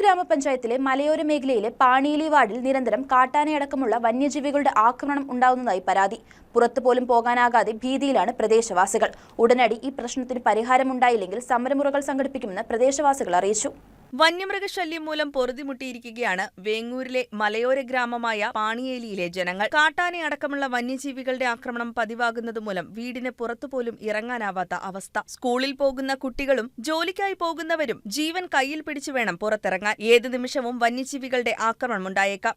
ഗ്രാമപഞ്ചായത്തിലെ മലയോര മേഖലയിലെ പാണിയിലി വാർഡിൽ നിരന്തരം കാട്ടാനയടക്കമുള്ള വന്യജീവികളുടെ ആക്രമണം ഉണ്ടാകുന്നതായി പരാതി. പുറത്തുപോലും പോകാനാകാതെ ഭീതിയിലാണ് പ്രദേശവാസികൾ. ഉടനടി ഈ പ്രശ്നത്തിന് പരിഹാരമുണ്ടായില്ലെങ്കിൽ സമരമുറകൾ സംഘടിപ്പിക്കുമെന്ന് പ്രദേശവാസികൾ അറിയിച്ചു. വന്യമൃഗശല്യം മൂലം പൊറുതിമുട്ടിയിരിക്കുകയാണ് വേങ്ങൂരിലെ മലയോര ഗ്രാമമായ പാണിയേലിയിലെ ജനങ്ങൾ. കാട്ടാനെ അടക്കമുള്ള വന്യജീവികളുടെ ആക്രമണം പതിവാകുന്നത് മൂലം വീടിന് പുറത്തുപോലും ഇറങ്ങാനാവാത്ത അവസ്ഥ. സ്കൂളിൽ പോകുന്ന കുട്ടികളും ജോലിക്കായി പോകുന്നവരും ജീവൻ കയ്യിൽ പിടിച്ചു വേണം പുറത്തിറങ്ങാൻ. ഏത് നിമിഷവും വന്യജീവികളുടെ ആക്രമണം ഉണ്ടായേക്കാം.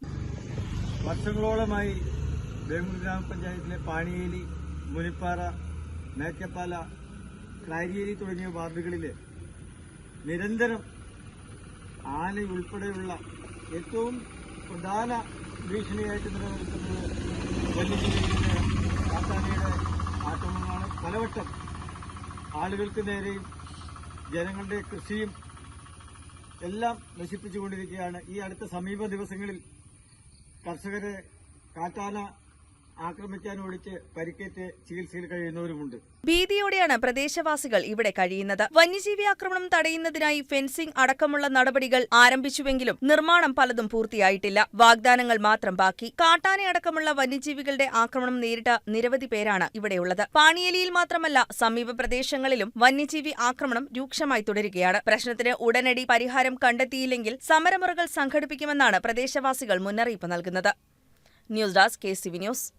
വർഷങ്ങളോളമായി വേങ്ങൂർ ഗ്രാമപഞ്ചായത്തിലെ പാണിയേലി മുനിപ്പാറ മേക്കപ്പാല ക്ലാരിയേലി തുടങ്ങിയ വാർഡുകളിൽ നിരന്തരം ആന ഉൾപ്പെടെയുള്ള ഏറ്റവും പ്രധാന ഭീഷണിയായിട്ട് നിലനിൽക്കുന്നത് വന്യജീവികളുടെ കാട്ടാനയുടെ ആക്രമണമാണ്. പലവട്ടം ആളുകൾക്ക് നേരെയും ജനങ്ങളുടെ കൃഷിയും എല്ലാം നശിപ്പിച്ചുകൊണ്ടിരിക്കുകയാണ്. ഈ അടുത്ത സമീപ ദിവസങ്ങളിൽ കർഷകരെ കാട്ടാന ഭീതിയോടെയാണ് പ്രദേശവാസികൾ ഇവിടെ കഴിയുന്നത്. വന്യജീവി ആക്രമണം തടയുന്നതിനായി ഫെൻസിംഗ് അടക്കമുള്ള നടപടികൾ ആരംഭിച്ചുവെങ്കിലും നിർമ്മാണം പലതും പൂർത്തിയായിട്ടില്ല. വാഗ്ദാനങ്ങൾ മാത്രം ബാക്കി. കാട്ടാന അടക്കമുള്ള വന്യജീവികളുടെ ആക്രമണം നേരിട്ട നിരവധി പേരാണ് ഇവിടെയുള്ളത്. പാണിയലിയിൽ മാത്രമല്ല സമീപ പ്രദേശങ്ങളിലും വന്യജീവി ആക്രമണം രൂക്ഷമായി തുടരുകയാണ്. പ്രശ്നത്തിന് ഉടനടി പരിഹാരം കണ്ടെത്തിയില്ലെങ്കിൽ സമരമുറകൾ സംഘടിപ്പിക്കുമെന്നാണ് പ്രദേശവാസികൾ മുന്നറിയിപ്പ് നൽകുന്നത്. News desk K C V news.